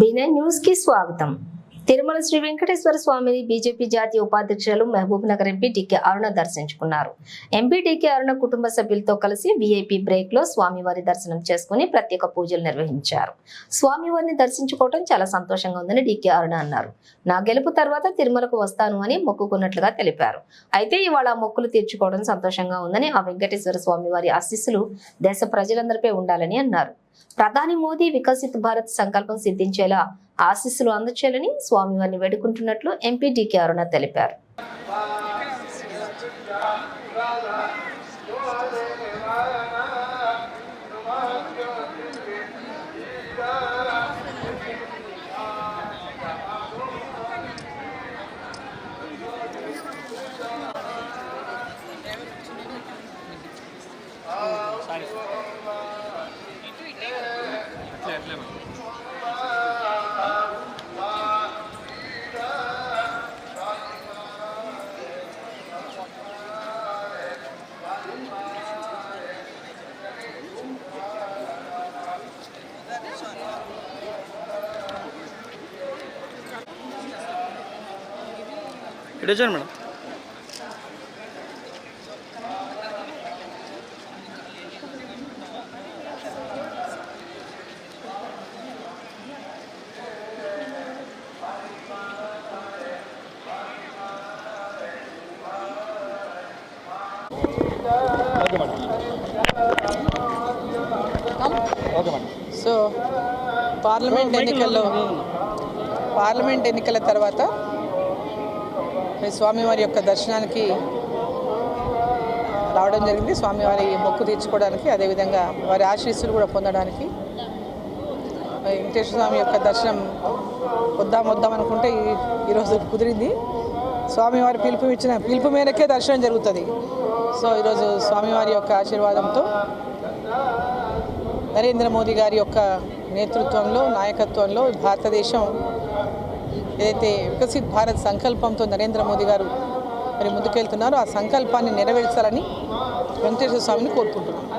బినై న్యూస్కి స్వాగతం. తిరుమల శ్రీ వెంకటేశ్వర స్వామిని బీజేపీ జాతీయ ఉపాధ్యక్షులు Mahabubnagar MP decay Aruna దర్శించుకున్నారు. ఎంపీ డికే అరుణ కుటుంబ సభ్యులతో కలిసి వీఐపీ బ్రేక్లో స్వామివారి దర్శనం చేసుకుని ప్రత్యేక పూజలు నిర్వహించారు. స్వామివారిని దర్శించుకోవడం చాలా సంతోషంగా ఉందని డికే అరుణ అన్నారు. నా గెలుపు తర్వాత తిరుమలకు వస్తాను అని మొక్కుకున్నట్లుగా తెలిపారు. అయితే ఇవాళ ఆ మొక్కులు తీర్చుకోవడం సంతోషంగా ఉందని ఆ వెంకటేశ్వర స్వామివారి ఆశీస్సులు దేశ ప్రజలందరిపై ఉండాలని అన్నారు. ప్రధాని మోదీ వికసిత్ భారత్ సంకల్పం సిద్ధించేలా ఆశీస్సులు అందచేయాలని స్వామివారిని వేడుకుంటున్నట్లు ఎంపీ డికే అరుణ తెలిపారు. ఇటు ಇಡೇ ಮೇಡಮ್ సో పార్లమెంట్ ఎన్నికల్లో పార్లమెంట్ ఎన్నికల తర్వాత స్వామివారి యొక్క దర్శనానికి రావడం జరిగింది. స్వామివారి మొక్కు తీర్చుకోవడానికి అదేవిధంగా వారి ఆశీస్సులు కూడా పొందడానికి. వెంకటేశ్వర స్వామి యొక్క దర్శనం వద్దాం వద్దాం అనుకుంటే ఈ- ఈరోజు కుదిరింది. స్వామివారి పిలుపు ఇచ్చిన పిలుపు మేరకే దర్శనం జరుగుతుంది. సో ఈరోజు స్వామివారి యొక్క ఆశీర్వాదంతో నరేంద్ర మోదీ గారి యొక్క నేతృత్వంలో నాయకత్వంలో భారతదేశం ఏదైతే వికసిత్ భారత్ సంకల్పంతో నరేంద్ర మోదీ గారు మరి ముందుకెళ్తున్నారో ఆ సంకల్పాన్ని నెరవేర్చాలని వెంకటేశ్వర స్వామిని కోరుకుంటున్నాను